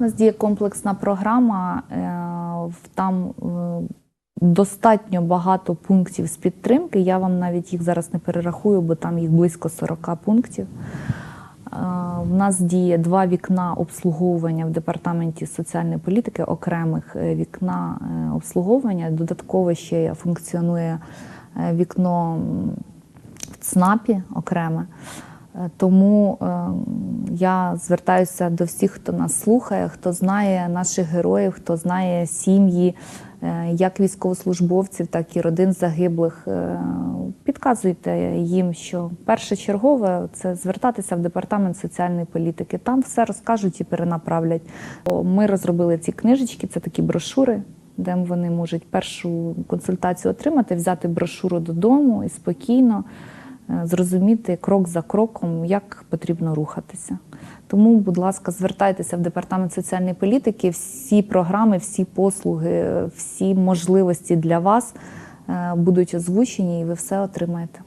У нас діє комплексна програма. е, Там е, достатньо багато пунктів з підтримки. Я вам навіть їх зараз не перерахую, бо там їх близько 40 пунктів. Е, В нас діє два вікна обслуговування в департаменті соціальної політики, окремих е, вікна е, обслуговування. Додатково ще функціонує е, вікно в ЦНАПі окреме. Е, Тому е, я звертаюся до всіх, хто нас слухає, хто знає наших героїв, хто знає сім'ї, е, як військовослужбовців, так і родин загиблих. Е, Підказуйте їм, що першочергове це звертатися в департамент соціальної політики. Там все розкажуть і перенаправлять. Ми розробили ці книжечки, це такі брошури. Де вони можуть першу консультацію отримати, взяти брошуру додому і спокійно зрозуміти крок за кроком, як потрібно рухатися. Тому, будь ласка, звертайтеся в департамент соціальної політики. Всі програми, всі послуги, е, всі можливості для вас е, будуть озвучені, і ви все отримаєте.